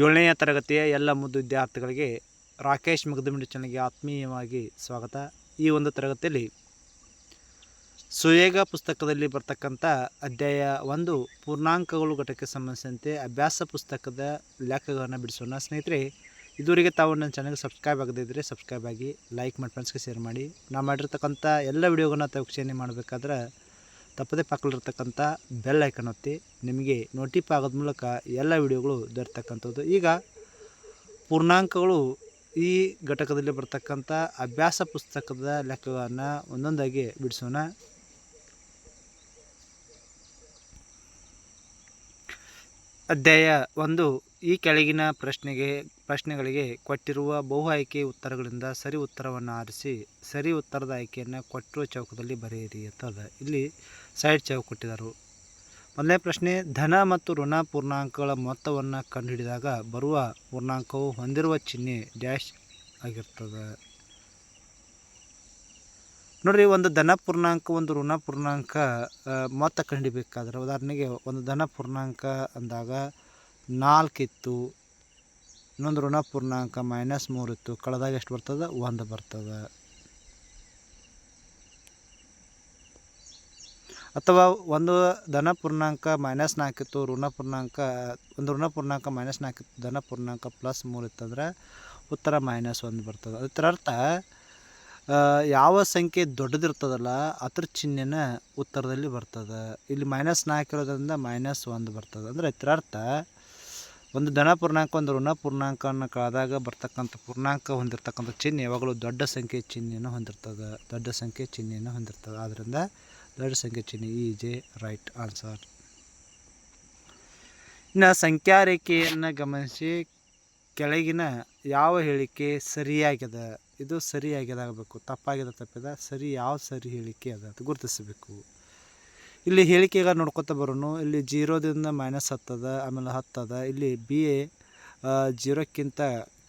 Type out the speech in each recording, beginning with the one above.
ಏಳನೆಯ ತರಗತಿಯ ಎಲ್ಲ ಮುದ್ದು ವಿದ್ಯಾರ್ಥಿಗಳಿಗೆ ರಾಕೇಶ್ ಮುಗ್ದಮಿಡಿ ಚಾನಲ್ಗೆ ಆತ್ಮೀಯವಾಗಿ ಸ್ವಾಗತ. ಈ ಒಂದು ತರಗತಿಯಲ್ಲಿ ಸುವೇಗ ಪುಸ್ತಕದಲ್ಲಿ ಬರ್ತಕ್ಕಂಥ ಅಧ್ಯಾಯ ಒಂದು, ಪೂರ್ಣಾಂಕಗಳು ಘಟಕಕ್ಕೆ ಸಂಬಂಧಿಸಿದಂತೆ ಅಭ್ಯಾಸ ಪುಸ್ತಕದ ಲೇಖಗಳನ್ನು ಬಿಡಿಸೋಣ. ಸ್ನೇಹಿತರೆ, ಇದುವರೆಗೆ ತಾವು ನನ್ನ ಚಾನಲ್ಗೆ ಸಬ್ಸ್ಕ್ರೈಬ್ ಆಗದಿದ್ದರೆ ಸಬ್ಸ್ಕ್ರೈಬ್ ಆಗಿ ಲೈಕ್ ಮಾಡಿ ಫ್ರೆಂಡ್ಸ್ಗೆ ಶೇರ್ ಮಾಡಿ. ನಾನು ಮಾಡಿರ್ತಕ್ಕಂಥ ಎಲ್ಲ ವಿಡಿಯೋಗಳನ್ನ ತಾವು ಮಾಡಬೇಕಾದ್ರೆ ತಪ್ಪದೇ ಪಕ್ಕದಲ್ಲಿರ್ತಕ್ಕಂಥ ಬೆಲ್ ಐಕನ್ ಒತ್ತಿ ನಿಮಗೆ ನೋಟಿಫ್ ಆಗೋದ ಮೂಲಕ ಎಲ್ಲ ವಿಡಿಯೋಗಳು ದೊರೆತಕ್ಕಂಥದ್ದು. ಈಗ ಪೂರ್ಣಾಂಕಗಳು ಈ ಘಟಕದಲ್ಲಿ ಬರ್ತಕ್ಕಂಥ ಅಭ್ಯಾಸ ಪುಸ್ತಕದ ಲೆಕ್ಕಗಳನ್ನು ಒಂದೊಂದಾಗಿ ಬಿಡಿಸೋಣ. ಅಧ್ಯಾಯ ಒಂದು, ಈ ಕೆಳಗಿನ ಪ್ರಶ್ನೆಗೆ ಪ್ರಶ್ನೆಗಳಿಗೆ ಕೊಟ್ಟಿರುವ ಬಹು ಆಯ್ಕೆ ಉತ್ತರಗಳಿಂದ ಸರಿ ಉತ್ತರವನ್ನು ಆರಿಸಿ, ಸರಿ ಉತ್ತರದ ಆಯ್ಕೆಯನ್ನು ಕೊಟ್ಟಿರುವ ಚೌಕದಲ್ಲಿ ಬರೆಯಿರಿ ಅಂತ ಇಲ್ಲಿ ಸೈಡ್ ಚೌಕ ಕೊಟ್ಟಿದ್ದಾರೆ ಮೊದಲನೇ ಪ್ರಶ್ನೆ, ಧನ ಮತ್ತು ಋಣ ಪೂರ್ಣಾಂಕಗಳ ಮೊತ್ತವನ್ನು ಕಂಡುಹಿಡಿದಾಗ ಬರುವ ಪೂರ್ಣಾಂಕವು ಹೊಂದಿರುವ ಚಿಹ್ನೆ ಡ್ಯಾಶ್ ಆಗಿರ್ತದೆ. ನೋಡಿರಿ, ಒಂದು ಧನ ಪೂರ್ಣಾಂಕ, ಒಂದು ಋಣ ಪೂರ್ಣಾಂಕ ಮೊತ್ತ ಕಂಡಿಬೇಕಾದ್ರೆ ಉದಾಹರಣೆಗೆ ಒಂದು ಧನ ಪೂರ್ಣಾಂಕ ಅಂದಾಗ ನಾಲ್ಕಿತ್ತು ಇನ್ನೊಂದು ಋಣ ಪೂರ್ಣಾಂಕ ಮೈನಸ್ ಮೂರು ಇತ್ತು. ಕಳೆದಾಗ ಎಷ್ಟು ಬರ್ತದೆ? ಒಂದು ಬರ್ತದೆ. ಅಥವಾ ಒಂದು ಧನ ಪೂರ್ಣಾಂಕ ಮೈನಸ್ ನಾಲ್ಕಿತ್ತು ಋಣ ಪೂರ್ಣಾಂಕ, ಒಂದು ಋಣ ಪೂರ್ಣಾಂಕ ಮೈನಸ್ ನಾಲ್ಕಿತ್ತು ಧನ ಪೂರ್ಣಾಂಕ ಪ್ಲಸ್ ಮೂರು ಇತ್ತಂದ್ರೆ ಉತ್ತರ ಮೈನಸ್ ಒಂದು ಬರ್ತದೆ. ಅದರ ಅರ್ಥ ಯಾವ ಸಂಖ್ಯೆ ದೊಡ್ಡದಿರ್ತದಲ್ಲ ಅದ್ರ ಚಿಹ್ನೆನ ಉತ್ತರದಲ್ಲಿ ಬರ್ತದೆ. ಇಲ್ಲಿ ಮೈನಸ್ ನಾಲ್ಕು ಇರೋದ್ರಿಂದ ಮೈನಸ್ ಒಂದು ಬರ್ತದೆ. ಅಂದರೆ ಇದರ ಅರ್ಥ ಒಂದು ಧನ ಪೂರ್ಣಾಂಕ, ಒಂದು ಋಣ ಪೂರ್ಣಾಂಕವನ್ನು ಕಳೆದಾಗ ಬರ್ತಕ್ಕಂಥ ಪೂರ್ಣಾಂಕ ಹೊಂದಿರತಕ್ಕಂಥ ಚಿಹ್ನೆ ಯಾವಾಗಲೂ ದೊಡ್ಡ ಸಂಖ್ಯೆ ಚಿಹ್ನೆಯನ್ನು ಹೊಂದಿರ್ತದೆ. ದೊಡ್ಡ ಸಂಖ್ಯೆ ಚಿಹ್ನೆಯನ್ನು ಹೊಂದಿರ್ತದೆ. ಆದ್ದರಿಂದ ದೊಡ್ಡ ಸಂಖ್ಯೆ ಚಿಹ್ನೆ ಜೆ ರೈಟ್ ಆನ್ಸರ್. ಇನ್ನು ಸಂಖ್ಯಾ ರೇಖೆಯನ್ನು ಗಮನಿಸಿ, ಕೆಳಗಿನ ಯಾವ ಹೇಳಿಕೆ ಸರಿಯಾಗಿದೆ? ಇದು ಸರಿಯಾಗಿದಾಗಬೇಕು ತಪ್ಪಾಗಿದೆ, ತಪ್ಪಿದ. ಸರಿ, ಯಾವ ಸರಿ ಹೇಳಿಕೆ ಅದ? ಅದು ಗುರುತಿಸಬೇಕು. ಇಲ್ಲಿ ಹೇಳಿಕೆಗ ನೋಡ್ಕೊತ ಬರೋನು, ಇಲ್ಲಿ ಜೀರೋದಿಂದ ಮೈನಸ್ ಹತ್ತದ ಆಮೇಲೆ ಹತ್ತದ ಇಲ್ಲಿ ಬಿ ಎ ಜೀರೋಕ್ಕಿಂತ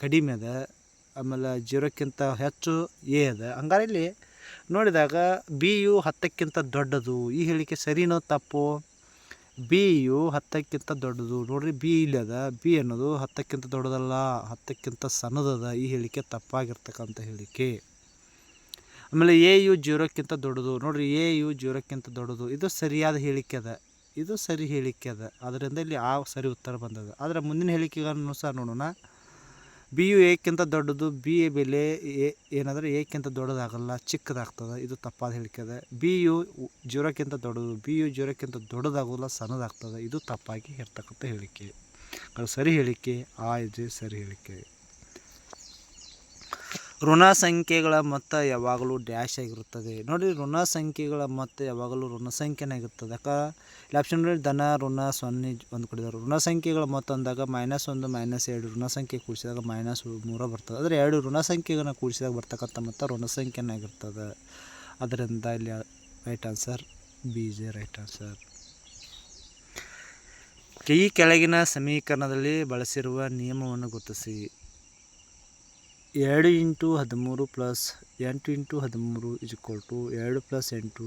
ಕಡಿಮೆ ಅದ, ಆಮೇಲೆ ಜೀರೋಕ್ಕಿಂತ ಹೆಚ್ಚು ಎ ಅದ. ಹಂಗಾರೆ ಇಲ್ಲಿ ನೋಡಿದಾಗ ಬಿ ಯು ಹತ್ತಕ್ಕಿಂತ ದೊಡ್ಡದು. ಈ ಹೇಳಿಕೆ ಸರಿನೋ ತಪ್ಪು? ಬಿ ಯು ಹತ್ತಕ್ಕಿಂತ ದೊಡ್ಡದು. ನೋಡ್ರಿ ಬಿ ಇಲ್ಲಿ ಅದ. ಬಿ ಅನ್ನೋದು ಹತ್ತಕ್ಕಿಂತ ದೊಡ್ಡದಲ್ಲ, ಹತ್ತಕ್ಕಿಂತ ಸಣ್ಣದದ. ಈ ಹೇಳಿಕೆ ತಪ್ಪಾಗಿರ್ತಕ್ಕಂಥ ಹೇಳಿಕೆ. ಆಮೇಲೆ ಎ ಯು ಜೀರೋಕ್ಕಿಂತ ದೊಡ್ಡದು. ನೋಡಿರಿ, ಎ ಯು ಜೀರೋಕ್ಕಿಂತ ದೊಡ್ಡದು. ಇದು ಸರಿಯಾದ ಹೇಳಿಕೆ ಅದ. ಇದು ಸರಿ ಹೇಳಿಕೆ ಅದ. ಅದರಿಂದ ಇಲ್ಲಿ ಆ ಸರಿ ಉತ್ತರ ಬಂದದ. ಆದರೆ ಮುಂದಿನ ಹೇಳಿಕೆಗಳನ್ನು ಸಹ ನೋಡೋಣ. ಬಿ ಯು ಎಕ್ಕಿಂತ ದೊಡ್ಡದು, ಬಿ ಎ ಬೆಲೆ ಎ, ಏನಾದರೂ ಏಕ್ಕಿಂತ ದೊಡ್ಡದಾಗಲ್ಲ, ಚಿಕ್ಕದಾಗ್ತದೆ. ಇದು ತಪ್ಪಾದ ಹೇಳಿಕೆ ಅದ. ಬಿ ಯು ಜೀರೋಕ್ಕಿಂತ ದೊಡ್ಡದು, ಬಿ ಯು ಜೀರೋಕ್ಕಿಂತ ದೊಡ್ಡದಾಗೋಲ್ಲ ಸಣ್ಣದಾಗ್ತದೆ. ಇದು ತಪ್ಪಾಗಿ ಇರ್ತಕ್ಕಂಥ ಹೇಳಿಕೆ. ಅದು ಸರಿ ಹೇಳಿಕೆ, ಆ ಇದು ಸರಿ ಹೇಳಿಕೆ. ಋಣ ಸಂಖ್ಯೆಗಳ ಮೊತ್ತ ಯಾವಾಗಲೂ ಡ್ಯಾಶ್ ಆಗಿರುತ್ತದೆ. ನೋಡಿ, ಋಣ ಸಂಖ್ಯೆಗಳ ಮೊತ್ತ ಯಾವಾಗಲೂ ಋಣ ಸಂಖ್ಯೆನೇ ಆಗಿರ್ತದೆ ಯಾಕೆ ಇಲ್ಲಿ ಆಪ್ಷನ್ ಧನ, ಋಣ, ಸೊನ್ನೆ ಒಂದು ಕೊಡಿದ್ದಾರೆ ಋಣ ಸಂಖ್ಯೆಗಳ ಮೊತ್ತ ಅಂದಾಗ ಮೈನಸ್ ಒಂದು ಮೈನಸ್ ಎರಡು. ಋಣ ಸಂಖ್ಯೆ ಕೂಡಿಸಿದಾಗ ಮೈನಸ್ ಮೂರ ಬರ್ತದೆ. ಆದರೆ ಎರಡು ಋಣ ಸಂಖ್ಯೆಗಳನ್ನ ಕೂಡಿಸಿದಾಗ ಬರ್ತಕ್ಕಂಥ ಮೊತ್ತ ಋಣ ಸಂಖ್ಯೆನೇ ಆಗಿರ್ತದೆ. ಅದರಿಂದ ಇಲ್ಲಿ right answer B J right answer ಈ ಕೆಳಗಿನ ಸಮೀಕರಣದಲ್ಲಿ ಬಳಸಿರುವ ನಿಯಮವನ್ನು ಗುರುತಿಸಿ. ಎರಡು ಇಂಟು ಹದಿಮೂರು ಪ್ಲಸ್ ಎಂಟು ಇಂಟು ಹದಿಮೂರು ಇಸ್ ಟು ಎರಡು ಪ್ಲಸ್ ಎಂಟು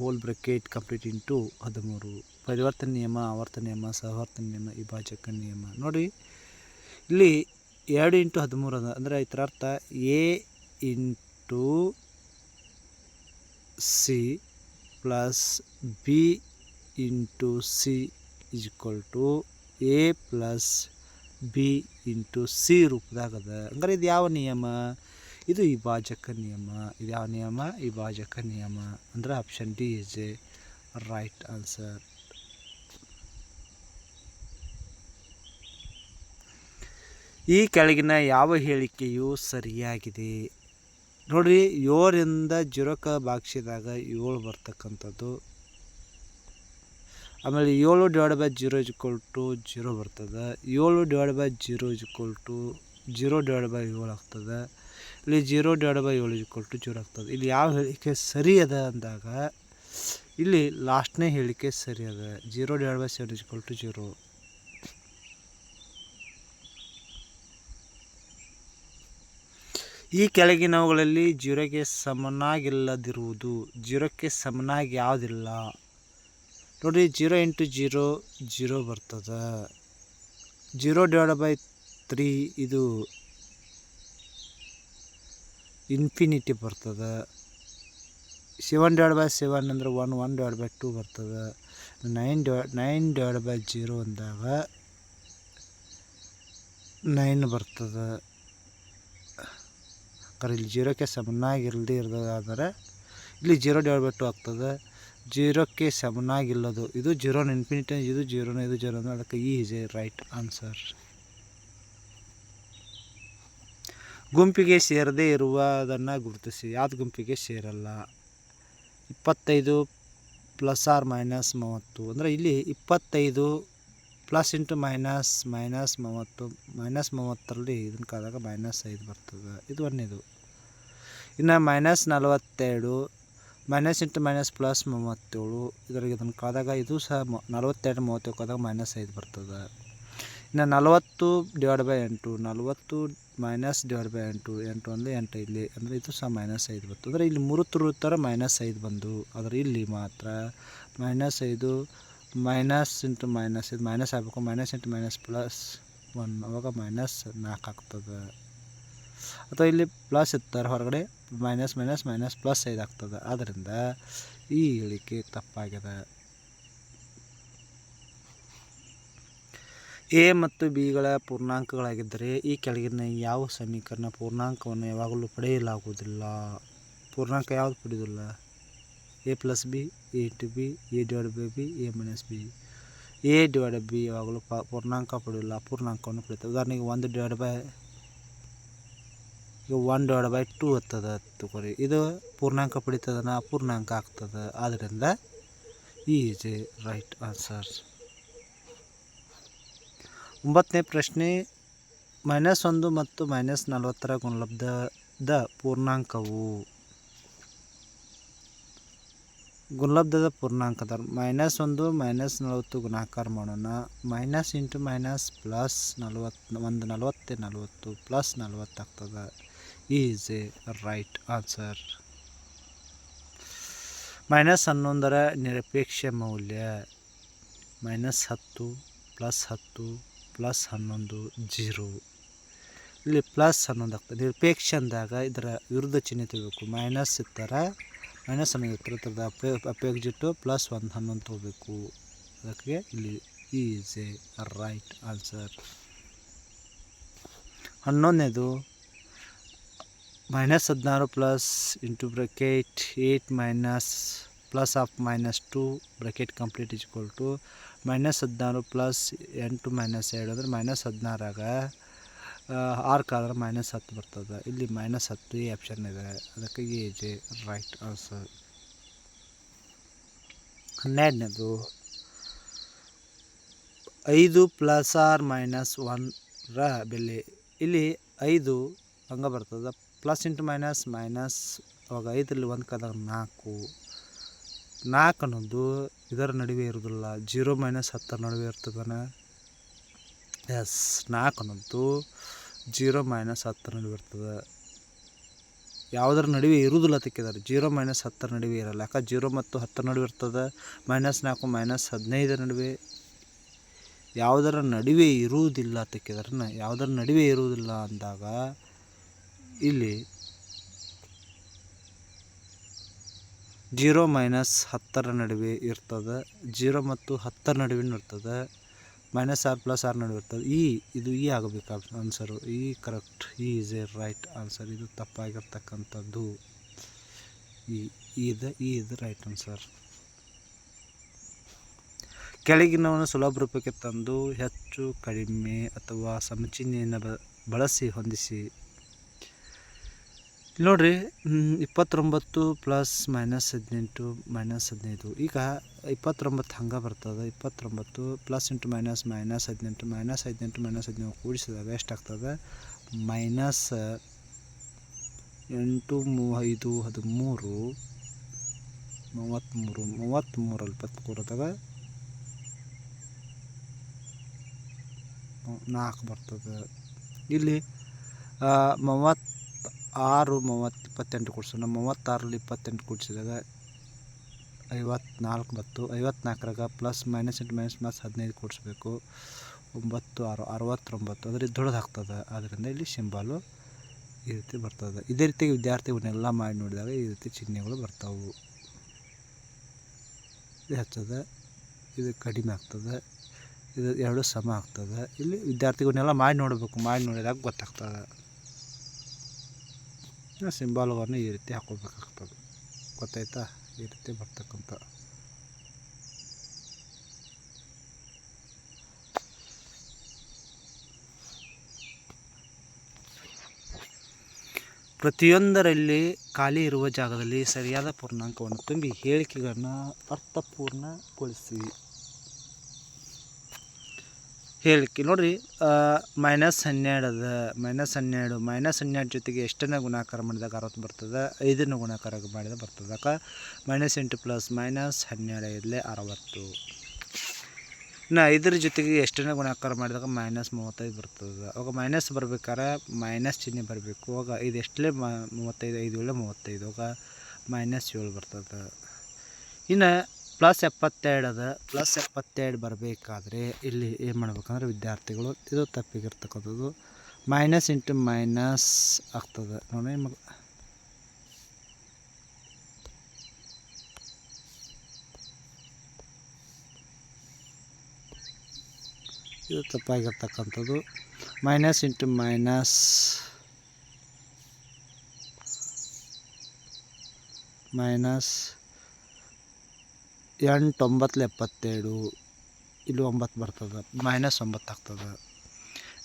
ಹೋಲ್ ಬ್ರಕೆಟ್ ಕಂಪ್ಲೀಟ್ ಇಂಟು ಹದಿಮೂರು. ಪರಿವರ್ತನೆ ನಿಯಮ, ಆವರ್ತನ ನಿಯಮ, ಸಹವರ್ತನ ನಿಯಮ ವಿಭಾಜಕ ನಿಯಮ. ನೋಡಿ, ಇಲ್ಲಿ ಎರಡು ಇಂಟು ಹದಿಮೂರು ಅದ. ಅಂದರೆ ಇದರ ಅರ್ಥ A into C plus B into C is to A plus B into C ರೂಪದಾಗ ಅದ ಹಂಗಾರೆ ಇದು ಯಾವ ನಿಯಮ? ಇದು ವಿಭಾಜಕ ನಿಯಮ. ಇದು ಯಾವ ನಿಯಮ? ವಿಭಾಜಕ ನಿಯಮ. ಅಂದ್ರೆ option D is A right answer ಈ ಕೆಳಗಿನ ಯಾವ ಹೇಳಿಕೆಯು ಸರಿಯಾಗಿದೆ? ನೋಡಿರಿ ಏಳರಿಂದ ಜೀರೋಕ ಭಾಗಿಸಿದಾಗ ಏಳು ಬರ್ತಕ್ಕಂಥದ್ದು. ಆಮೇಲೆ ಏಳು divide by zero is equal to zero ಬರ್ತದೆ. ಏಳು divide by zero is equal to zero divide by ಏಳು ಆಗ್ತದೆ. ಇಲ್ಲಿ ಜೀರೋ ಡಿವೈಡ್ ಬೈ ಏಳು ಇಜ್ಕೊಲ್ ಟು ಜೀರೋ ಆಗ್ತದೆ. ಇಲ್ಲಿ ಯಾವ ಹೇಳಿಕೆ ಸರಿ ಅದ ಅಂದಾಗ, ಇಲ್ಲಿ ಲಾಸ್ಟ್ನೇ ಹೇಳಿಕೆ ಸರಿ ಅದ zero divide by seven is equal to zero ಈ ಕೆಳಗಿನವುಗಳಲ್ಲಿ ಜೀರೋಗೆ ಸಮನಾಗಿಲ್ಲದಿರುವುದು ಜೀರೋಕ್ಕೆ ಸಮನಾಗಿ ಯಾವುದಿಲ್ಲ. ನೋಡಿರಿ ಜೀರೋ ಇಂಟು ಜೀರೋ ಜೀರೋ ಬರ್ತದೆ. ಜೀರೋ ಡಿವೈಡ್ ಬೈ ತ್ರೀ ಇದು ಇನ್ಫಿನಿಟಿ ಬರ್ತದೆ. ಸೆವೆನ್ ಡಿವೈಡ್ ಬೈ ಸೆವೆನ್ ಅಂದ್ರೆ one one divide by two ಬರ್ತದೆ. Nine divide nine divide by zero ಅಂದಾಗ ನೈನ್ ಬರ್ತದೆ. ಕರೆ ಇಲ್ಲಿ ಜೀರೋಕ್ಕೆ ಸಮನಾಗಿಲ್ಲದೆ ಇರೋದಾದರೆ ಇಲ್ಲಿ ಜೀರೋ ಡಿವೈಡ್ ಬೈ ಟು ಆಗ್ತದೆ. ಜೀರೋಕ್ಕೆ ಸಮನಾಗಿಲ್ಲದು ಇದು ಜೀರೋನ ಇನ್ಫಿನಿಟಿ ಇದು ಜೀರೋನ ಇದು ಜೀರೋ ಅದಕ್ಕೆ ಈ ಇಸ್ ಎ ರೈಟ್ ಆನ್ಸರ್ ಗುಂಪಿಗೆ ಸೇರದೇ ಇರುವುದನ್ನು ಗುರುತಿಸಿ. ಯಾವ್ದು ಗುಂಪಿಗೆ ಸೇರಲ್ಲ? ಇಪ್ಪತ್ತೈದು ಪ್ಲಸ್ ಆರ್ ಮೈನಸ್ ಮೂವತ್ತು. ಅಂದರೆ ಇಲ್ಲಿ ಇಪ್ಪತ್ತೈದು ಪ್ಲಸ್ ಇಂಟು ಮೈನಸ್ ಮೈನಸ್ ಮೂವತ್ತು. ಮೈನಸ್ ಮೂವತ್ತರಲ್ಲಿ ಇದನ್ನು ಕಾದಾಗ ಮೈನಸ್ ಐದು ಬರ್ತದೆ. ಇದು ಒಂದೇದು. ಇನ್ನು ಮೈನಸ್ ನಲವತ್ತೆರಡು. ಮೈನಸ್ ಇಂಟು ಮೈನಸ್ ಪ್ಲಸ್ ಮೂವತ್ತೇಳು ಇದ್ರಾಗ ಇದನ್ನು ಕಾದಾಗ ಇದು ಸಹ ನಲವತ್ತೆರಡು ಮೂವತ್ತೇಳು ಕಾದಾಗ ಮೈನಸ್ ಐದು ಬರ್ತದೆ. ಇನ್ನು ನಲವತ್ತು ಡಿವೈಡ್ ಬೈ ಎಂಟು, ನಲವತ್ತು ಮೈನಸ್ ಡಿವೈಡ್ ಬೈ ಎಂಟು ಎಂಟು ಅಂದರೆ ಎಂಟು ಇಲ್ಲಿ, ಅಂದರೆ ಇದು ಸಹ ಮೈನಸ್ ಐದು ಬರ್ತದೆ. ಅಂದರೆ ಇಲ್ಲಿ ಮೂರು ಥರ ಮೈನಸ್ ಐದು ಬಂದು, ಆದರೆ ಇಲ್ಲಿ ಮಾತ್ರ ಮೈನಸ್ ಐದು, ಮೈನಸ್ ಇಂಟು ಮೈನಸ್, ಇದು ಮೈನಸ್ ಆಗಬೇಕು, minus into minus plus one, ಅವಾಗ ಮೈನಸ್ ನಾಲ್ಕು ಆಗ್ತದೆ. ಅಥವಾ ಇಲ್ಲಿ ಪ್ಲಸ್ ಇರ್ತಾರೆ ಹೊರಗಡೆ ಮೈನಸ್ ಮೈನಸ್ ಮೈನಸ್ ಪ್ಲಸ್ ಐದು ಆಗ್ತದೆ. ಆದ್ದರಿಂದ ಈ ಹೇಳಿಕೆ ತಪ್ಪಾಗಿದೆ. ಎ ಮತ್ತು ಬಿಗಳ ಪೂರ್ಣಾಂಕಗಳಾಗಿದ್ದರೆ ಈ ಕೆಳಗಿನ ಯಾವ ಸಮೀಕರಣ ಪೂರ್ಣಾಂಕವನ್ನು ಯಾವಾಗಲೂ ಪಡೆಯಲಾಗುವುದಿಲ್ಲ? ಪೂರ್ಣಾಂಕ ಯಾವುದು ಪಡೆಯುವುದಿಲ್ಲ A plus B A to B A divide by B A minus B A divide B ಯಾವಾಗಲೂ ಪ, ಪೂರ್ಣಾಂಕ ಪಡೆಯಲ್ಲ ಅಪೂರ್ಣಾಂಕವನ್ನು ಪಡೆಯುತ್ತೆ. ಉದಾಹರಣೆಗೆ ಒಂದು ಡಿವೈಡ್ ಬೈ ಈಗ ಒನ್ ಡಿವೈಡ್ ಬೈ ಟೂ ಆಗ್ತದೆ ತಗೋರಿ ಇದು ಪೂರ್ಣಾಂಕ ಪಡಿತದನ, ಅಪೂರ್ಣಾಂಕ ಆಗ್ತದೆ. ಆದ್ದರಿಂದ ಈಸ್ ಎ ರೈಟ್ ಆನ್ಸರ್. ಒಂಬತ್ತನೇ ಪ್ರಶ್ನೆ, ಮೈನಸ್ ಒಂದು ಮತ್ತು ಮೈನಸ್ ನಲವತ್ತರ ಗುಣಲಬ್ಧದ ಪೂರ್ಣಾಂಕವು? ಗುಣಲಬ್ಧದ ಪೂರ್ಣಾಂಕದ ಮೈನಸ್ ಒಂದು, ಮೈನಸ್ ನಲವತ್ತು ಗುಣಾಕಾರ ಮಾಡೋಣ. ಮೈನಸ್ ಇಂಟು ಮೈನಸ್ ಪ್ಲಸ್ ನಲವತ್ತು, ಒಂದು ನಲವತ್ತೆ ನಲವತ್ತು, ಪ್ಲಸ್ ನಲವತ್ತು ಆಗ್ತದೆ. Is A right answer. Minus ಹನ್ನೊಂದರ ನಿರಪೇಕ್ಷ ಮೌಲ್ಯ ಮೈನಸ್ ಹತ್ತು ಪ್ಲಸ್ ಹತ್ತು ಪ್ಲಸ್ ಹನ್ನೊಂದು ಜೀರೋ. ಇಲ್ಲಿ ಪ್ಲಸ್ ಹನ್ನೊಂದು ಆಗ್ತದೆ. ನಿರಪೇಕ್ಷ ಅಂದಾಗ ಇದರ ವಿರುದ್ಧ ಚಿಹ್ನೆ ತಗೋಬೇಕು ಮೈನಸ್ ಇತ್ತರ, ಮೈನಸ್ ಹನ್ನೊಂದು ಇತ್ತರ ಥರದ ಅಪೇ, ಅಪೇಕ್ಷಿಟ್ಟು ಪ್ಲಸ್ ಒಂದು ಹನ್ನೊಂದು ತಗೋಬೇಕು. ಅದಕ್ಕೆ ಇಲ್ಲಿ ಈಸ್ ಎ ರೈಟ್ ಆನ್ಸರ್. ಹನ್ನೊಂದನೇದು ಮೈನಸ್ ಹದಿನಾರು plus into bracket eight minus plus of minus two bracket complete is to minus ಹದಿನಾರು ಪ್ಲಸ್ ಎಂಟು ಮೈನಸ್ ಎರಡು ಅಂದರೆ ಮೈನಸ್ ಹದಿನಾರಾಗ ಆರ್ಕಾದ್ರೆ ಮೈನಸ್ ಹತ್ತು ಬರ್ತದೆ. ಇಲ್ಲಿ ಮೈನಸ್ ಹತ್ತು ಈ ಆಪ್ಷನ್ ಇದೆ. ಅದಕ್ಕೆ ಎ ಜೆ ರೈಟ್ ಆನ್ಸರ್ ಹನ್ನೆರಡನೇದು, ಐದು ಪ್ಲಸ್ ಆರ್ ಮೈನಸ್ ಒನ್ರ ಬೆಲೆ. ಇಲ್ಲಿ ಐದು ಹಂಗೆ ಬರ್ತದೆ ಪ್ಲಸ್ ಇಂಟು ಮೈನಸ್ ಮೈನಸ್ ಅವಾಗ ಐದರಲ್ಲಿ ಒಂದು ಕದಾಗ ನಾಲ್ಕು. ನಾಲ್ಕು ಅನ್ನೋದು ಇದರ ನಡುವೆ ಇರೋದಿಲ್ಲ ಜೀರೋ ಮೈನಸ್ ಹತ್ತರ ನಡುವೆ ಇರ್ತದನ? ಎಸ್. ನಾಲ್ಕು ಅನ್ನೋದು ಜೀರೋ ಮೈನಸ್ ಹತ್ತರ ನಡುವೆ ಇರ್ತದೆ. ಯಾವುದರ ನಡುವೆ ಇರುವುದಿಲ್ಲ ತೆಕ್ಕಿದ್ದಾರೆ. ಜೀರೋ ಮೈನಸ್ ಹತ್ತರ ನಡುವೆ ಇರಲ್ಲ. ಯಾಕೆ? ಜೀರೋ ಮತ್ತು ಹತ್ತರ ನಡುವೆ ಇರ್ತದೆ. ಮೈನಸ್ ನಾಲ್ಕು, ಮೈನಸ್ ಹದಿನೈದರ ನಡುವೆ. ಯಾವುದರ ನಡುವೆ ಇರುವುದಿಲ್ಲ ತೆಕ್ಕಿದಾರನ ಯಾವುದರ ನಡುವೆ ಇರುವುದಿಲ್ಲ ಅಂದಾಗ ಇಲ್ಲಿ ಜೀರೋ ಮೈನಸ್ ಹತ್ತರ ನಡುವೆ ಇರ್ತದೆ, ಜೀರೋ ಮತ್ತು ಹತ್ತರ ನಡುವೆ ಇರ್ತದೆ, ಮೈನಸ್ ಆರ್ ಪ್ಲಸ್ ಆರ್ ನಡುವೆ ಇರ್ತದೆ. ಈ, ಇದು ಈ ಆಗಬೇಕು ಆನ್ಸರು ಈ ಕರೆಕ್ಟ್ ಈ ಇಸ್ ಎ ರೈಟ್ ಆನ್ಸರ್ ಇದು ತಪ್ಪಾಗಿರ್ತಕ್ಕಂಥದ್ದು. ಈ ಇದು ಈ ಇದು ರೈಟ್ ಆನ್ಸರ್ ಕೆಳಗಿನವನ್ನು ಸುಲಭ ರೂಪಕ್ಕೆ ತಂದು ಹೆಚ್ಚು ಕಡಿಮೆ ಅಥವಾ ಸಮಚಿಹ್ನೆಯನ್ನು ಬಳಸಿ ಹೊಂದಿಸಿ ನೋಡ್ರಿ ಇಪ್ಪತ್ತೊಂಬತ್ತು ಪ್ಲಸ್ ಮೈನಸ್ ಹದಿನೆಂಟು ಮೈನಸ್ ಹದಿನೈದು. ಈಗ ಇಪ್ಪತ್ತೊಂಬತ್ತು ಹಂಗೆ ಬರ್ತದೆ. ಇಪ್ಪತ್ತೊಂಬತ್ತು ಪ್ಲಸ್ ಇಂಟು ಮೈನಸ್ ಮೈನಸ್ ಹದಿನೆಂಟು ಮೈನಸ್ ಹದಿನೆಂಟು ಮೈನಸ್ ಹದಿನೈದು ಕೂಡಿಸಿದಾಗ ಎಷ್ಟಾಗ್ತದೆ? ಮೈನಸ್ ಎಂಟು ಮೂ ಐದು, ಹದಿಮೂರು, ಮೂವತ್ತ್ಮೂರು ಮೂವತ್ತ್ಮೂರಲ್ಲಿ ಇಪ್ಪತ್ತು ಕೂಡಿದಾಗ ನಾಲ್ಕು ಬರ್ತದೆ. ಇಲ್ಲಿ ಮೂವತ್ತು ಆರು ಮೂವತ್ತು ಇಪ್ಪತ್ತೆಂಟು ಕೂಡಿಸೋಣ ಮೂವತ್ತಾರಲ್ಲಿ ಇಪ್ಪತ್ತೆಂಟು ಕೂಡಿಸಿದಾಗ ಐವತ್ನಾಲ್ಕು ಮತ್ತು ಐವತ್ನಾಲ್ಕರಾಗ plus minus into minus plus ಹದಿನೈದು ಕೂಡಿಸ್ಬೇಕು. ಒಂಬತ್ತು, ಆರು, ಅರವತ್ತೊಂಬತ್ತು ಅಂದರೆ ದೊಡ್ಡದು ಆಗ್ತದೆ. ಆದ್ದರಿಂದ ಇಲ್ಲಿ ಸಿಂಬಾಲು ಈ ರೀತಿ ಬರ್ತದೆ. ಇದೇ ರೀತಿ ವಿದ್ಯಾರ್ಥಿಗಳನ್ನೆಲ್ಲ ಮಾಡಿ ನೋಡಿದಾಗ ಈ ರೀತಿ ಚಿಹ್ನೆಗಳು ಬರ್ತಾವು. ಇದು ಹಚ್ಚದೆ, ಇದು ಕಡಿಮೆ ಆಗ್ತದೆ, ಇದು ಎರಡು ಸಮ ಆಗ್ತದೆ. ಇಲ್ಲಿ ವಿದ್ಯಾರ್ಥಿಗಳನ್ನೆಲ್ಲ ಮಾಡಿ ನೋಡಬೇಕು. ಮಾಡಿ ನೋಡಿದಾಗ ಗೊತ್ತಾಗ್ತದೆ. ಸಿಂಬಾಲ್ಗಳನ್ನು ಈ ರೀತಿ ಹಾಕೋಬೇಕಾಗ್ತದೆ ಗೊತ್ತಾಯ್ತಾ? ಈ ರೀತಿ ಬರ್ತಕ್ಕಂಥ ಪ್ರತಿಯೊಂದರಲ್ಲಿ ಖಾಲಿ ಇರುವ ಜಾಗದಲ್ಲಿ ಸರಿಯಾದ ಪೂರ್ಣಾಂಕವನ್ನು ತುಂಬಿ ಹೇಳಿಕೆಗಳನ್ನು ಅರ್ಥಪೂರ್ಣಗೊಳಿಸಿ. ಹೇಳಿಕೆ, ನೋಡಿರಿ ಮೈನಸ್ ಹನ್ನೆರಡು ಅದ ಮೈನಸ್ ಹನ್ನೆರಡು ಮೈನಸ್ ಹನ್ನೆರಡು ಜೊತೆಗೆ ಎಷ್ಟನ್ನ ಗುಣಾಕಾರ ಮಾಡಿದಾಗ ಅರವತ್ತು ಬರ್ತದೆ? ಐದನ್ನು ಗುಣಾಕಾರ ಮಾಡಿದಾಗ ಬರ್ತದೆ. ಅಕ್ಕ ಮೈನಸ್ ಎಂಟು ಪ್ಲಸ್ ಮೈನಸ್ ಹನ್ನೆರಡು ಐದಲೇ ಅರವತ್ತು. ಇನ್ನು ಐದರ ಜೊತೆಗೆ ಎಷ್ಟನ್ನ ಗುಣಾಕಾರ ಮಾಡಿದಾಗ ಮೈನಸ್ ಮೂವತ್ತೈದು ಬರ್ತದೆ. ಅವಾಗ ಮೈನಸ್ ಬರ್ಬೇಕಾದ್ರೆ ಮೈನಸ್ ಚಿಹ್ನೆ ಬರಬೇಕು. ಅವಾಗ ಇದು ಎಷ್ಟಲೇ ಮೂವತ್ತೈದು, ಐದು ಏಳು ಮೂವತ್ತೈದು. ಅವಾಗ ಮೈನಸ್ ಏಳು ಬರ್ತದೆ. ಇನ್ನು ಪ್ಲಸ್ ಎಪ್ಪತ್ತೆರಡು ಅದ. ಪ್ಲಸ್ ಎಪ್ಪತ್ತೆರಡು ಬರಬೇಕಾದ್ರೆ ಇಲ್ಲಿ ಏನು ಮಾಡ್ಬೇಕಂದ್ರೆ ವಿದ್ಯಾರ್ಥಿಗಳು ಇದು ತಪ್ಪಿಗಿರ್ತಕ್ಕಂಥದ್ದು. ಮೈನಸ್ ಇಂಟು ಮೈನಸ್ ಆಗ್ತದೆ. ನೋಡಿ ಮಗ ಇದು ತಪ್ಪಾಗಿರ್ತಕ್ಕಂಥದ್ದು. ಮೈನಸ್ ಇಂಟು ಮೈನಸ್ ಮೈನಸ್ ಎಂಟು ಒಂಬತ್ತಲೆ ಎಪ್ಪತ್ತೆರಡು ಇಲ್ಲಿ ಒಂಬತ್ತು ಬರ್ತದೆ ಮೈನಸ್ ಒಂಬತ್ತು ಆಗ್ತದೆ.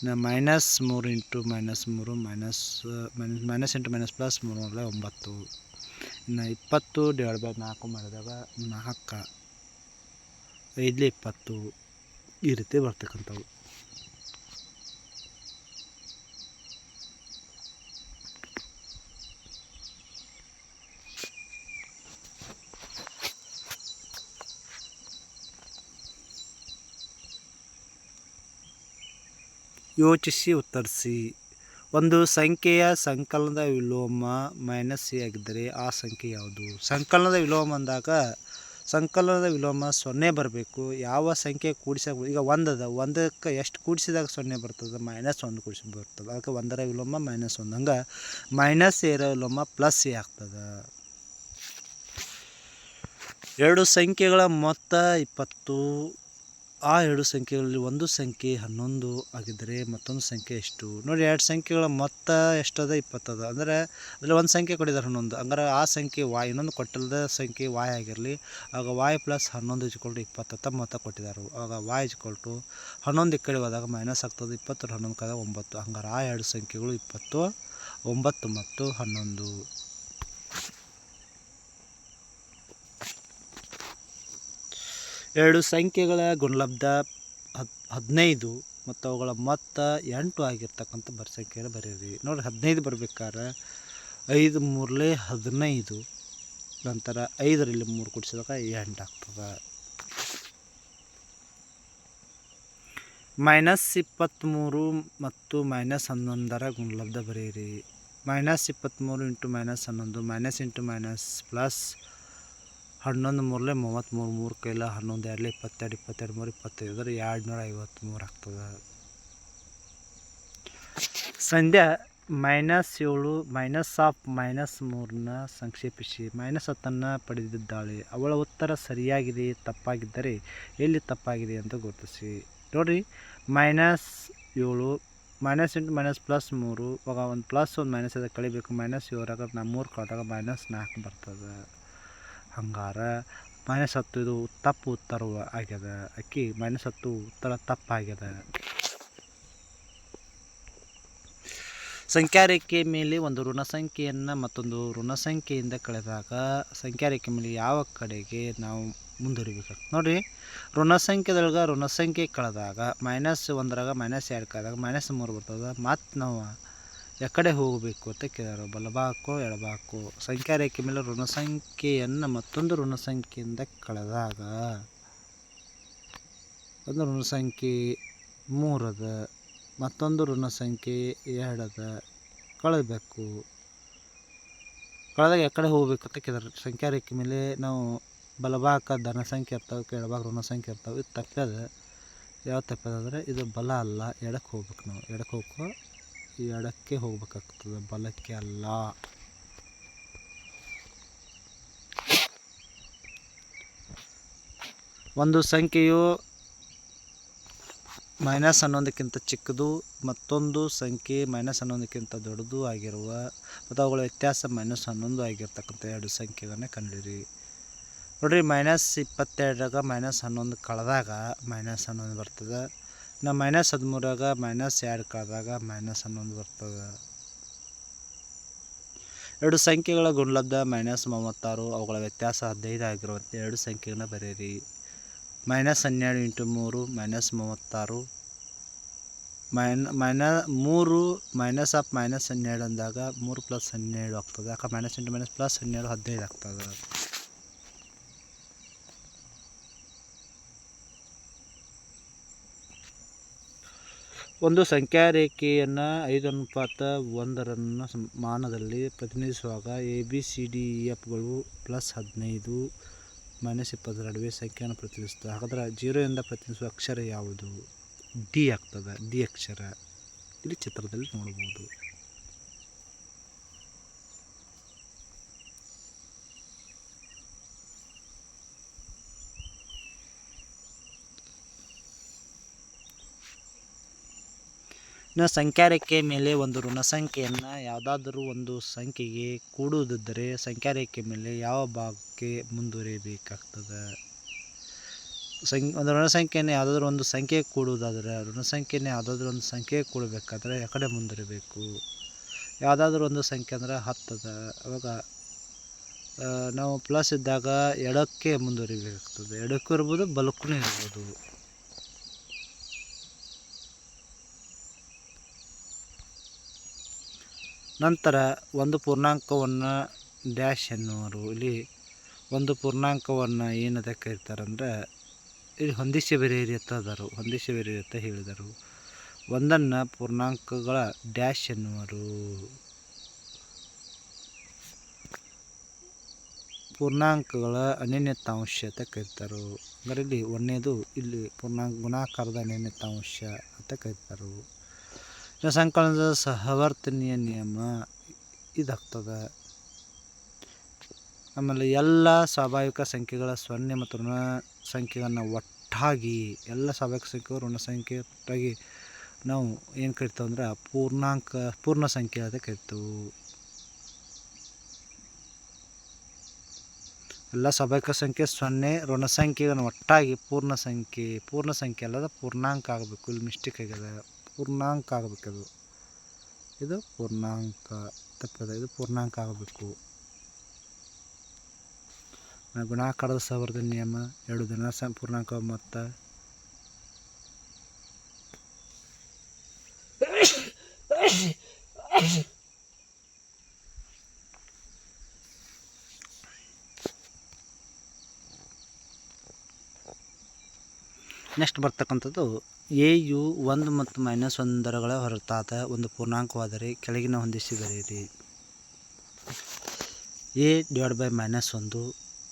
ನಾ ಮೈನಸ್ ಮೂರು ಇಂಟು ಮೈನಸ್ ಮೂರು minus minus minus into minus plus ಮೂರು ಮೂರಲೆ ಒಂಬತ್ತು. ಇನ್ನು ಇಪ್ಪತ್ತು ಡಿವೈಡ್ ಬೈ ನಾಲ್ಕು ಮಾಡಿದಾಗ ನಾಲ್ಕು. ಐದಲೇ ಇಪ್ಪತ್ತು ಈ ರೀತಿ ಬರ್ತಕ್ಕಂಥವು. ಯೋಚಿಸಿ ಉತ್ತರಿಸಿ. ಒಂದು ಸಂಖ್ಯೆಯ ಸಂಕಲನದ ವಿಲೋಮ ಮೈನಸ್ ಆಗಿದ್ದರೆ ಆ ಸಂಖ್ಯೆ ಯಾವುದು? ಸಂಕಲನದ ವಿಲೋಮ ಅಂದಾಗ ಸಂಕಲನದ ವಿಲೋಮ ಸೊನ್ನೆ ಬರಬೇಕು. ಯಾವ ಸಂಖ್ಯೆ ಕೂಡಿಸಾಗ ಈಗ ಒಂದದ. ಒಂದಕ್ಕೆ ಎಷ್ಟು ಕೂಡಿಸಿದಾಗ ಸೊನ್ನೆ ಬರ್ತದೆ? ಮೈನಸ್ ಒಂದು ಕೂಡಿಸಿ ಬರ್ತದೆ. ಅದಕ್ಕೆ ಒಂದರ ವಿಲೋಮ ಮೈನಸ್ ಒಂದು. ಹಂಗೆ ಮೈನಸ್ ಇರೋ ವಿಲೋಮ ಪ್ಲಸ್ ಎ ಆಗ್ತದೆ. ಎರಡು ಸಂಖ್ಯೆಗಳ ಮೊತ್ತ ಇಪ್ಪತ್ತು. ಆ ಎರಡು ಸಂಖ್ಯೆಗಳಲ್ಲಿ ಒಂದು ಸಂಖ್ಯೆ ಹನ್ನೊಂದು ಆಗಿದ್ದರೆ ಮತ್ತೊಂದು ಸಂಖ್ಯೆ ಎಷ್ಟು? ನೋಡಿ, ಎರಡು ಸಂಖ್ಯೆಗಳ ಮೊತ್ತ ಎಷ್ಟದ? ಇಪ್ಪತ್ತದ. ಅಂದರೆ ಅದರಲ್ಲಿ ಒಂದು ಸಂಖ್ಯೆ ಕೊಟ್ಟಿದ್ದಾರೆ ಹನ್ನೊಂದು. ಹಂಗಾರೆ ಆ ಸಂಖ್ಯೆ ವಾಯ್ ಇನ್ನೊಂದು ಕೊಟ್ಟಿಲ್ಲದ ಸಂಖ್ಯೆ ವಾಯ್ ಆಗಿರಲಿ, ಆಗ ವಾಯ್ ಪ್ಲಸ್ ಹನ್ನೊಂದು ಇಜ್ಕೊಲ್ಟು ಇಪ್ಪತ್ತತ್ತ ಮೊತ್ತ ಕೊಟ್ಟಿದ್ದಾರೆ. ಆಗ ವಾಯ್ ಇಜ್ಕೊಲ್ಟು ಹನ್ನೊಂದು ಈ ಹೋದಾಗ ಮೈನಸ್ ಆಗ್ತದೆ, ಇಪ್ಪತ್ತು ಹನ್ನೊಂದು ಕಾದ ಒಂಬತ್ತು. ಹಂಗಾರೆ ಆ ಎರಡು ಸಂಖ್ಯೆಗಳು ಇಪ್ಪತ್ತು, ಒಂಬತ್ತು ಮತ್ತು ಹನ್ನೊಂದು. ಎರಡು ಸಂಖ್ಯೆಗಳ ಗುಣಲಬ್ಧ ಹದ್, ಹದಿನೈದು ಮತ್ತು ಅವುಗಳ ಮೊತ್ತ ಎಂಟು ಆಗಿರ್ತಕ್ಕಂಥ ಬರ ಸಂಖ್ಯೆಯನ್ನು ಬರೀರಿ ನೋಡಿ ಹದಿನೈದು ಬರ್ಬೇಕಾದ್ರೆ ಐದು ಮೂರಲೇ ಹದಿನೈದು, ನಂತರ ಐದರಲ್ಲಿ ಮೂರು ಕುಡಿಸಿದಾಗ ಎಂಟು ಆಗ್ತದೆ. ಮೈನಸ್ ಇಪ್ಪತ್ತ್ಮೂರು ಮತ್ತು ಮೈನಸ್ ಹನ್ನೊಂದರ ಗುಣಲಬ್ಧ ಬರೀರಿ ಮೈನಸ್ ಇಪ್ಪತ್ತ್ಮೂರು ಇಂಟು ಮೈನಸ್ ಹನ್ನೊಂದು, ಮೈನಸ್ ಇಂಟು ಮೈನಸ್ ಪ್ಲಸ್ ಹನ್ನೊಂದು ಮೂರಲೆ ಮೂವತ್ತ್ಮೂರು, ಮೂರು ಕೈಲ ಹನ್ನೊಂದು, ಎರಡಲೆ ಇಪ್ಪತ್ತೆರಡು ಇಪ್ಪತ್ತೆರಡು ಮೂರು ಇಪ್ಪತ್ತೈದು ಅಂದರೆ ಎರಡು ನೂರ ಐವತ್ತ್ಮೂರು ಆಗ್ತದೆ. ಸಂಧ್ಯಾ ಮೈನಸ್ ಏಳು ಮೈನಸ್ ಆಫ್ ಮೈನಸ್ ಮೂರನ್ನ ಸಂಕ್ಷೇಪಿಸಿ. ಮೈನಸ್ ಹತ್ತನ್ನು ಪಡೆದಿದ್ದಾಳೆ. ಅವಳ ಉತ್ತರ ಸರಿಯಾಗಿದೆ, ತಪ್ಪಾಗಿದ್ದರೆ ಎಲ್ಲಿ ತಪ್ಪಾಗಿದೆ ಅಂತ ಗುರುತಿಸಿ. ನೋಡಿರಿ ಮೈನಸ್ ಏಳು ಮೈನಸ್ ಇಂಟು ಮೈನಸ್ ಪ್ಲಸ್ ಮೂರು ಇವಾಗ ಒಂದು ಪ್ಲಸ್ ಒಂದು ಮೈನಸ್ ಅದಕ್ಕೆ ಕಳಿಬೇಕು. ಮೈನಸ್ ಏಳಾಗ ನಾ ಮೂರು ಕಳೆದಾಗ ಮೈನಸ್ ನಾಲ್ಕು ಬರ್ತದೆ. ಹಂಗಾರೆ ಮೈನಸ್ ಹತ್ತು ಇದು ತಪ್ಪು ಉತ್ತರ ಆಗ್ಯದ ಅಕ್ಕಿ ಮೈನಸ್ ಹತ್ತು ಉತ್ತರ ತಪ್ಪಾಗ್ಯದ ಸಂಖ್ಯಾರೇಖೆ ಮೇಲೆ ಒಂದು ಋಣ ಸಂಖ್ಯೆಯನ್ನು ಮತ್ತೊಂದು ಋಣ ಸಂಖ್ಯೆಯಿಂದ ಕಳೆದಾಗ ಸಂಖ್ಯಾರೇಖೆ ಮೇಲೆ ಯಾವ ಕಡೆಗೆ ನಾವು ಮುಂದುವರಿಬೇಕು? ನೋಡಿರಿ ಋಣ ಸಂಖ್ಯೆದೊಳಗೆ ಋಣ ಸಂಖ್ಯೆ ಕಳೆದಾಗ ಮೈನಸ್ ಒಂದರಾಗ ಮೈನಸ್ ಎರಡು ಕಳೆದಾಗ ಮೈನಸ್ ಮೂರು ಬರ್ತದೆ. ಮತ್ತು ನಾವು ಎಕಡೆ ಹೋಗಬೇಕು ಅಂತ ಕೇಳಿದ್ರು. ಬಲಭಾಗಕ್ಕೋ, ಎಡಭಾಗಕ್ಕೋ. ಸಂಖ್ಯಾರೇಖೆ ಮೇಲೆ ಋಣ ಸಂಖ್ಯೆಯನ್ನು ಮತ್ತೊಂದು ಋಣ ಸಂಖ್ಯೆಯಿಂದ ಕಳೆದಾಗ, ಒಂದು ಋಣ ಸಂಖ್ಯೆ ಮೂರದ, ಮತ್ತೊಂದು ಋಣ ಸಂಖ್ಯೆ ಎರಡದ ಕಳೆದಬೇಕು ಕಳೆದಾಗ ಎಕಡೆ ಹೋಗಬೇಕು ಅಂತ ಕೇಳಿದರು. ಸಂಖ್ಯಾ ರೇಖೆ ಮೇಲೆ ನಾವು ಬಲಭಾಗ ಧನ ಸಂಖ್ಯೆ ಇರ್ತಾವೆ, ಕೆಳಭಾಗ ಋಣ ಸಂಖ್ಯೆ ಇರ್ತಾವೆ, ಇದು ತಪ್ಪದ. ಯಾವ ತಪ್ಪದಂದರೆ ಇದು ಬಲ ಅಲ್ಲ, ಎಡಕ್ಕೆ ಹೋಗ್ಬೇಕು ನಾವು. ಎಡಕ್ಕೆ ಹೋಗೋ ಎಡಕ್ಕೆ ಹೋಗಬೇಕಾಗ್ತದೆ, ಬಲಕ್ಕೆ ಅಲ್ಲ. ಒಂದು ಸಂಖ್ಯೆಯು ಮೈನಸ್ ಹನ್ನೊಂದಕ್ಕಿಂತ ಚಿಕ್ಕದು, ಮತ್ತೊಂದು ಸಂಖ್ಯೆ ಮೈನಸ್ ಹನ್ನೊಂದಕ್ಕಿಂತ ದೊಡ್ಡದು ಆಗಿರುವ, ಮತ್ತು ಅವುಗಳ ವ್ಯತ್ಯಾಸ ಮೈನಸ್ ಹನ್ನೊಂದು ಆಗಿರ್ತಕ್ಕಂಥ ಎರಡು ಸಂಖ್ಯೆಗಳನ್ನ ಕಂಡಿರಿ ನೋಡಿರಿ, ಮೈನಸ್ ಇಪ್ಪತ್ತೆರಡರಾಗ ಮೈನಸ್ ಹನ್ನೊಂದು ಕಳೆದಾಗ ಮೈನಸ್ ಹನ್ನೊಂದು ಬರ್ತದೆ. ನಾ ಮೈನಸ್ ಹದಿಮೂರಾಗ ಮೈನಸ್ ಎರಡು ಕಳೆದಾಗ ಮೈನಸ್ ಹನ್ನೊಂದು ಬರ್ತದೆ. ಎರಡು ಸಂಖ್ಯೆಗಳ ಗುಣಲಬ್ಧ ಮೈನಸ್ ಮೂವತ್ತಾರು, ಅವುಗಳ ವ್ಯತ್ಯಾಸ ಹದಿನೈದು ಆಗಿರುವಂತೆ ಎರಡು ಸಂಖ್ಯೆಗಳನ್ನ ಬರೆಯಿರಿ. ಮೈನಸ್ ಹನ್ನೆರಡು ಇಂಟು ಮೂರು ಮೈನಸ್ ಮೂವತ್ತಾರು. ಮೈನ್ ಮೈನ ಮೂರು ಮೈನಸ್ ಆಫ್ ಮೈನಸ್ ಹನ್ನೆರಡು ಅಂದಾಗ ಮೂರು ಪ್ಲಸ್ ಹನ್ನೆರಡು ಆಗ್ತದೆ. ಯಾಕೆ ಮೈನಸ್ ಇಂಟು ಮೈನಸ್ ಪ್ಲಸ್ ಹನ್ನೆರಡು ಹದಿನೈದು ಆಗ್ತದೆ. ಒಂದು ಸಂಖ್ಯಾ ರೇಖೆಯನ್ನು ಐದು ಅನುಪಾತ ಒಂದರನ್ನು ಮಾನದಲ್ಲಿ ಪ್ರತಿನಿಧಿಸುವಾಗ A B C D E ಎಫ್ಗಳು ಪ್ಲಸ್ ಹದಿನೈದು ಮೈನಸ್ ಇಪ್ಪತ್ತರ ನಡುವೆ ಸಂಖ್ಯೆಯನ್ನು ಪ್ರತಿನಿಧಿಸ್ತದೆ ಹಾಗಾದ್ರೆ ಜೀರೋಯಿಂದ ಪ್ರತಿನಿಧಿಸುವ ಅಕ್ಷರ ಯಾವುದು? ಡಿ ಆಗ್ತದೆ. ಡಿ ಅಕ್ಷರ. ಇಲ್ಲಿ ಚಿತ್ರದಲ್ಲಿ ನೋಡ್ಬೋದು. ಇನ್ನು ಸಂಖ್ಯಾ ರೇಖೆಯ ಮೇಲೆ ಒಂದು ಋಣ ಸಂಖ್ಯೆಯನ್ನು ಯಾವುದಾದರೂ ಒಂದು ಸಂಖ್ಯೆಗೆ ಕೂಡುವುದಿದ್ದರೆ ಸಂಖ್ಯಾ ರೇಖೆ ಮೇಲೆ ಯಾವ ಭಾಗಕ್ಕೆ ಮುಂದುವರಿಯಬೇಕಾಗ್ತದೆ ಒಂದು ಋಣ ಸಂಖ್ಯೆಯನ್ನು ಯಾವುದಾದ್ರೂ ಒಂದು ಸಂಖ್ಯೆ ಕೂಡುವುದಾದರೆ ಋಣ ಸಂಖ್ಯೆಯನ್ನು ಯಾವುದಾದ್ರೂ ಒಂದು ಸಂಖ್ಯೆ ಕೂಡಬೇಕಾದ್ರೆ ಆ ಕಡೆ ಮುಂದಿರಬೇಕು ಯಾವುದಾದ್ರೂ ಒಂದು ಸಂಖ್ಯೆ ಅಂದರೆ ಹತ್ತದ. ಅವಾಗ ನಾವು ಪ್ಲಸ್ ಇದ್ದಾಗ ಎಡಕ್ಕೆ ಮುಂದುವರಿಬೇಕಾಗ್ತದೆ. ಎಡಕ್ಕೂ ಇರ್ಬೋದು, ಬಲಕ್ಕೂ ಇರ್ಬೋದು. ನಂತರ ಒಂದು ಪೂರ್ಣಾಂಕವನ್ನು ಡ್ಯಾಶ್ ಎನ್ನುವರು. ಇಲ್ಲಿ ಒಂದು ಪೂರ್ಣಾಂಕವನ್ನು ಏನದ ಕರೀತಾರಂದ್ರೆ, ಇಲ್ಲಿ ಹೊಂದಿಸಿ ಅದಾರು ಹೊಂದಿಸಿ ಅಂತ ಹೇಳಿದರು. ಒಂದನ್ನು ಪೂರ್ಣಾಂಕಗಳ ಡ್ಯಾಶ್ ಎನ್ನುವರು. ಪೂರ್ಣಾಂಕಗಳ ಅನ್ಯನ್ಯತಾಂಶ ಅಂತ ಕರೀತಾರೆ. ಅಂದರೆ ಇಲ್ಲಿ ಒಂದನೇದು ಇಲ್ಲಿ ಪೂರ್ಣಾಂಕ ಗುಣಾಕಾರದ ಅನ್ಯನ್ಯತಾಂಶ ಅಂತ ಕರೀತಾರೆ. ಸಂಕಲನದ ಸಹವರ್ತನೀಯ ನಿಯಮ ಇದಾಗ್ತದೆ. ಆಮೇಲೆ ಎಲ್ಲ ಸ್ವಾಭಾವಿಕ ಸಂಖ್ಯೆಗಳ ಸೊನ್ನೆ ಮತ್ತು ಋಣ ಸಂಖ್ಯೆಗಳನ್ನು ಒಟ್ಟಾಗಿ, ಎಲ್ಲ ಸ್ವಾಭಾವಿಕ ಸಂಖ್ಯೆಗಳು ಋಣ ಸಂಖ್ಯೆ ಒಟ್ಟಾಗಿ ನಾವು ಏನು ಕರಿತೇವೆ ಅಂದ್ರೆ ಪೂರ್ಣಾಂಕ, ಪೂರ್ಣ ಸಂಖ್ಯೆ ಅಂತ ಕರಿತೇವೆ. ಎಲ್ಲ ಸ್ವಾಭಾವಿಕ ಸಂಖ್ಯೆ ಸೊನ್ನೆ, ಋಣ ಸಂಖ್ಯೆಗಳನ್ನು ಒಟ್ಟಾಗಿ ಪೂರ್ಣ ಸಂಖ್ಯೆ ಪೂರ್ಣ ಸಂಖ್ಯೆ ಅಲ್ಲದ ಪೂರ್ಣಾಂಕ ಆಗಬೇಕು. ಇಲ್ಲಿ ಮಿಸ್ಟೇಕ್ ಆಗಿದೆ. ಪೂರ್ಣಾಂಕ ಆಗಬೇಕದು ಇದು ಇದು ಪೂರ್ಣಾಂಕ, ತಪ್ಪದ ಇದು ಪೂರ್ಣಾಂಕ ಆಗಬೇಕು. ಗುಣಾಕಾರದ ಸಾವಿರದ ನಿಯಮ, ಎರಡು ದಿನ ಪೂರ್ಣಾಂಕ ಮೊತ್ತ. ನೆಕ್ಸ್ಟ್ ಬರ್ತಕ್ಕಂಥದ್ದು ಎ ಯು ಒಂದು ಮತ್ತು ಮೈನಸ್ ಒಂದರಗಳ ಹೊರತಾದ ಒಂದು ಪೂರ್ಣಾಂಕವಾದರೆ ಕೆಳಗಿನ ಹೊಂದಿಸಿ ಬರೆಯಿರಿ ಎ ಡಿವೈಡ್ ಬೈ ಮೈನಸ್ ಒಂದು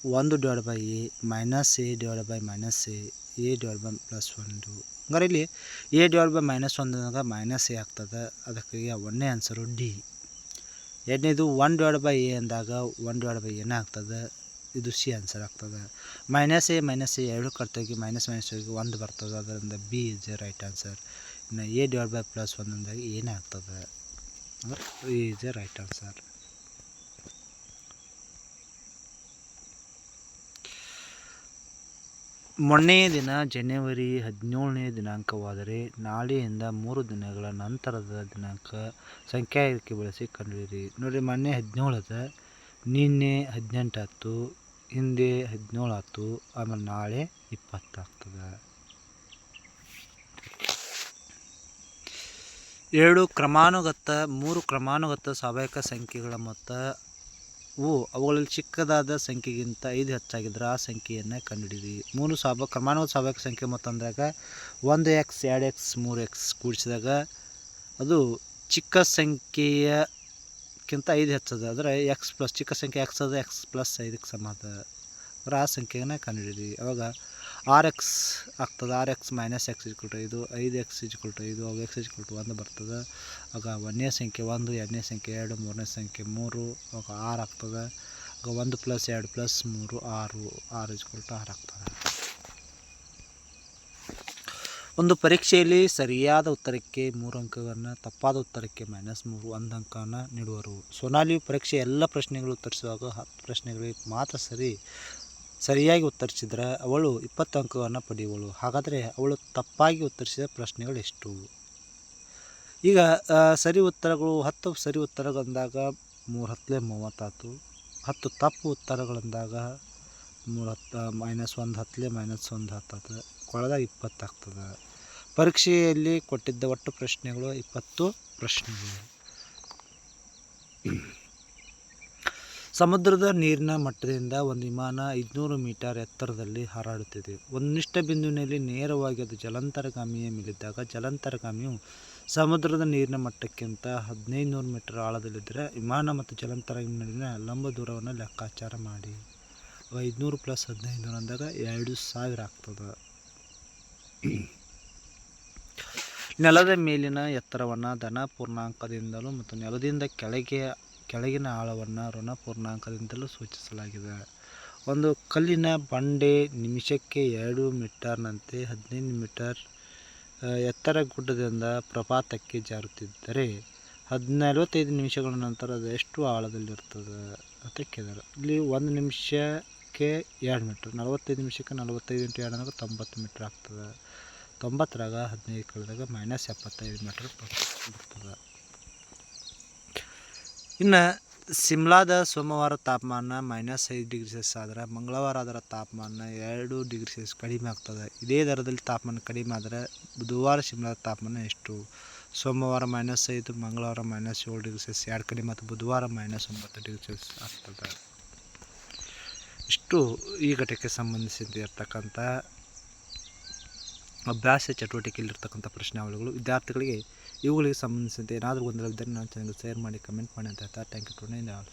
ಒಂದು divide by A minus A divide by minus A A divide by plus ಒಂದು. ಹಂಗಾರೆ ಇಲ್ಲಿ ಎ ಡಿವೈಡ್ ಬೈ ಮೈನಸ್ ಒಂದಾಗ ಮೈನಸ್ ಎ ಆಗ್ತದೆ ಅದಕ್ಕಾಗಿ ಒಂದನೇ ಆನ್ಸರು ಡಿ. ಎರಡನೇದು, ಒನ್ ಡಿವೈಡ್ ಬೈ ಎ ಅಂದಾಗ ಒನ್ ಡಿವೈಡ್ ಬೈ ಏನೇ ಆಗ್ತದೆ ಇದು ಸಿ ಆನ್ಸರ್ ಆಗ್ತದೆ. ಮೈನಸ್ ಎ ಮೈನಸ್ ಎ ಎರಡು ಕರ್ತೋಗಿ ಮೈನಸ್ ಮೈನಸ್ ಹೋಗಿ ಒಂದು ಬರ್ತದೆ. ಅದರಿಂದ ಬಿ ಇಸ್ ರೈಟ್ ಆನ್ಸರ್. ಇನ್ನು A divide by plus one ಅಂದಾಗ ಏನೇ ಆಗ್ತದೆ. ಅಂದರೆ ಇ ಇಸ್ ರೈಟ್ ಆನ್ಸರ್. ಮೊನ್ನೆಯ ದಿನ ಜನವರಿ ಹದಿನೇಳನೇ ದಿನಾಂಕವಾದರೆ ನಾಳೆಯಿಂದ ಮೂರು ದಿನಗಳ ನಂತರದ ದಿನಾಂಕ ಸಂಖ್ಯಾಕ್ಕೆ ಬಳಸಿ ಕಂಡುಹಿಡಿಯಿರಿ. ನೋಡಿ, ಮೊನ್ನೆ ಹದಿನೇಳು ಅದ ನಿನ್ನೆ ಹದಿನೆಂಟು ಆಯ್ತು ಹಿಂದೆ ಹದಿನೇಳು ಆಯ್ತು ಆಮೇಲೆ ನಾಳೆ ಇಪ್ಪತ್ತಾಗ್ತದೆ. ಎರಡು ಕ್ರಮಾನುಗತ, ಮೂರು ಕ್ರಮಾನುಗತ ಸ್ವಾಭಾವಿಕ ಸಂಖ್ಯೆಗಳ ಮೊತ್ತ. ವು ಅವುಗಳಲ್ಲಿ ಚಿಕ್ಕದಾದ ಸಂಖ್ಯೆಗಿಂತ ಐದು ಹೆಚ್ಚಾಗಿದ್ದರೆ ಆ ಸಂಖ್ಯೆಯನ್ನು ಕಂಡುಹಿಡಿಯಿರಿ. ಮೂರು ಸ್ವಾಭ ಕ್ರಮಾನುಗತ ಸ್ವಾಭಾವಿಕ ಸಂಖ್ಯೆ ಮೊತ್ತ ಅಂದಾಗ ಒಂದು ಎಕ್ಸ್, ಎರಡು ಎಕ್ಸ್, ಮೂರು ಎಕ್ಸ್ ಕೂಡಿಸಿದಾಗ ಅದು ಚಿಕ್ಕ ಸಂಖ್ಯೆಯಕ್ಕಿಂತ ಐದು ಹೆಚ್ಚದ. ಅಂದರೆ ಎಕ್ಸ್ ಪ್ಲಸ್ ಚಿಕ್ಕ ಸಂಖ್ಯೆ ಎಕ್ಸ್ ಅದ ಎಕ್ಸ್ ಪ್ಲಸ್ ಐದಕ್ಕೆ ಸಮ ಅದ ಅಂದ್ರೆ ಆ ಸಂಖ್ಯೆನ ಕಂಡುಹಿಡಿಯಿರಿ. ಅವಾಗ ಆರ್ ಎಕ್ಸ್ ಆಗ್ತದೆ. R X minus X is equal to ಇದು ಐದು ಎಕ್ಸ್ ಇಜ್ಕೊಳ್ಟು ಐದು. ಅವು ಎಕ್ಸ್ ಇಜ್ಕೊಳ್ಟು ಒಂದು ಬರ್ತದೆ. ಆಗ ಒಂದನೇ ಸಂಖ್ಯೆ ಒಂದು, ಎರಡನೇ ಸಂಖ್ಯೆ ಎರಡು, ಮೂರನೇ ಸಂಖ್ಯೆ ಮೂರು. ಆಗ ಆರು ಆಗ್ತದೆ. ಆಗ ಒಂದು ಪ್ಲಸ್ ಎರಡು ಪ್ಲಸ್ ಮೂರು, ಆರು. ಆರು ಇಜ್ಕೊಳ್ಟು ಆರು ಆಗ್ತದೆ. ಒಂದು ಪರೀಕ್ಷೆಯಲ್ಲಿ ಸರಿಯಾದ ಉತ್ತರಕ್ಕೆ ಮೂರು ಅಂಕವನ್ನು ತಪ್ಪಾದ ಉತ್ತರಕ್ಕೆ ಮೈನಸ್ ಮೂರು ಒಂದು ಅಂಕವನ್ನು ನೀಡುವರು. ಸೊನಾಲಿ ಪರೀಕ್ಷೆ ಎಲ್ಲ ಪ್ರಶ್ನೆಗಳು ಉತ್ತರಿಸುವಾಗ ಹತ್ತು ಪ್ರಶ್ನೆಗಳಿಗೆ ಮಾತ್ರ ಸರಿ, ಸರಿಯಾಗಿ ಉತ್ತರಿಸಿದರೆ ಅವಳು ಇಪ್ಪತ್ತು ಅಂಕವನ್ನು ಪಡೆಯುವಳು. ಹಾಗಾದರೆ ಅವಳು ತಪ್ಪಾಗಿ ಉತ್ತರಿಸಿದ ಪ್ರಶ್ನೆಗಳು ಎಷ್ಟು? ಈಗ ಸರಿ ಉತ್ತರಗಳು, ಹತ್ತು ಸರಿ ಉತ್ತರಗಳಂದಾಗ ಮೂರು ಹತ್ತಲೇ ಮೂವತ್ತಾತು ಹತ್ತು ತಪ್ಪು ಉತ್ತರಗಳಂದಾಗ ಮೂರು ಹತ್ತು ಮೈನಸ್ ಒಂದು ಹತ್ತಲೇ ಮೈನಸ್ ಒಂದು ಹತ್ತಾತು ಕೊಳದಾಗ ಇಪ್ಪತ್ತು ಆಗ್ತದೆ ಪರೀಕ್ಷೆಯಲ್ಲಿ ಕೊಟ್ಟಿದ್ದ ಒಟ್ಟು ಪ್ರಶ್ನೆಗಳು ಇಪ್ಪತ್ತು ಪ್ರಶ್ನೆಗಳು. ಸಮುದ್ರದ ನೀರಿನ ಮಟ್ಟದಿಂದ ಒಂದು ವಿಮಾನ ಐದುನೂರು ಮೀಟರ್ ಎತ್ತರದಲ್ಲಿ ಹಾರಾಡುತ್ತಿದೆ. ಒಂದಿಷ್ಟ ಬಿಂದುವಿನಲ್ಲಿ ನೇರವಾಗಿ ಅದು ಜಲಾಂತರಗಾಮಿಯ ಮೇಲಿದ್ದಾಗ ಜಲಾಂತರಗಾಮಿಯು ಸಮುದ್ರದ ನೀರಿನ ಮಟ್ಟಕ್ಕಿಂತ ಹದಿನೈದು ನೂರು ಮೀಟರ್ ಆಳದಲ್ಲಿದ್ದರೆ ವಿಮಾನ ಮತ್ತು ಜಲಾಂತರಗಾಮಿ ನಡುವಿನ ಲಂಬ ದೂರವನ್ನು ಲೆಕ್ಕಾಚಾರ ಮಾಡಿ. ಐದುನೂರು ಪ್ಲಸ್ ಹದಿನೈದು ನೂರು ಅಂದಾಗ ಎರಡು ಸಾವಿರ ಆಗ್ತದೆ. ನೆಲದ ಮೇಲಿನ ಎತ್ತರವನ್ನು ಧನ ಪೂರ್ಣಾಂಕದಿಂದಲೂ ಮತ್ತು ನೆಲದಿಂದ ಕೆಳಗೆ, ಕೆಳಗಿನ ಆಳವನ್ನು ಋಣ ಪೂರ್ಣಾಂಕದಿಂದಲೂ ಸೂಚಿಸಲಾಗಿದೆ. ಒಂದು ಕಲ್ಲಿನ ಬಂಡೆ ನಿಮಿಷಕ್ಕೆ ಎರಡು ಮೀಟರ್ನಂತೆ ಹದಿನೈದು ಮೀಟರ್ ಎತ್ತರ ಗುಡ್ಡದಿಂದ ಪ್ರಪಾತಕ್ಕೆ ಜಾರುತ್ತಿದ್ದರೆ ಹದಿನಲ್ವತ್ತೈದು ನಿಮಿಷಗಳ ನಂತರ ಅದು ಎಷ್ಟು ಆಳದಲ್ಲಿರ್ತದೆ ಅಂತ ಕೇಳಿದಾರೆ. ಇಲ್ಲಿ ಒಂದು ನಿಮಿಷಕ್ಕೆ ಎರಡು ಮೀಟ್ರ್, ನಲವತ್ತೈದು ನಿಮಿಷಕ್ಕೆ ನಲವತ್ತೈದು ಇಂಟು ಎರಡು ಅಂದ್ರೆ ತೊಂಬತ್ತು ಮೀಟ್ರ್ ಆಗ್ತದೆ. ತೊಂಬತ್ತರಾಗ ಹದಿನೈದು ಕಳೆದಾಗ ಮೈನಸ್ ಎಪ್ಪತ್ತೈದು ಮೀಟ್ರ್ ಬರ್ತದೆ. ಇನ್ನು ಸಿಮ್ಲಾದ ಸೋಮವಾರ ತಾಪಮಾನ ಮೈನಸ್ ಐದು ಡಿಗ್ರಿ ಸೆಲ್ಸಿಯಸ್ ಆದರೆ ಮಂಗಳವಾರ ಅದರ ತಾಪಮಾನ ಎರಡು ಡಿಗ್ರಿ ಸೆಲ್ಸಿಯಸ್ ಕಡಿಮೆ ಆಗ್ತದೆ. ಇದೇ ದರದಲ್ಲಿ ತಾಪಮಾನ ಕಡಿಮೆ ಆದರೆ ಬುಧವಾರ ಶಿಮ್ಲಾದ ತಾಪಮಾನ ಎಷ್ಟು? ಸೋಮವಾರ ಮೈನಸ್ ಐದು, ಮಂಗಳವಾರ ಮೈನಸ್ ಏಳು ಡಿಗ್ರಿ ಸೆಲ್ಸಿಯಸ್ ಎರಡು ಕಡಿಮೆ ಮತ್ತು ಬುಧವಾರ ಮೈನಸ್ ಒಂಬತ್ತು ಡಿಗ್ರಿ ಸೆಲ್ಸಿಯಸ್ ಆಗ್ತದೆ. ಇಷ್ಟು ಈ ಘಟಕ್ಕೆ ಸಂಬಂಧಿಸಿದ ಇರ್ತಕ್ಕಂಥ ಅಭ್ಯಾಸ ಚಟುವಟಿಕೆಯಲ್ಲಿರ್ತಕ್ಕಂಥ ಪ್ರಶ್ನಾವಳಿಗಳು, ವಿದ್ಯಾರ್ಥಿಗಳಿಗೆ ಇವುಗಳಿಗೆ ಸಂಬಂಧಿಸಿದಂತೆ ಏನಾದರೂ ಗೊಂದಲವಿದ್ದರೆ ನಾನು ಚಾನಲ್ಗೆ ಶೇರ್ ಮಾಡಿ ಕಮೆಂಟ್ ಮಾಡಿ ಅಂತ ಹೇಳ್ತಾ ಥ್ಯಾಂಕ್ ಯು ಟು ಆಲ್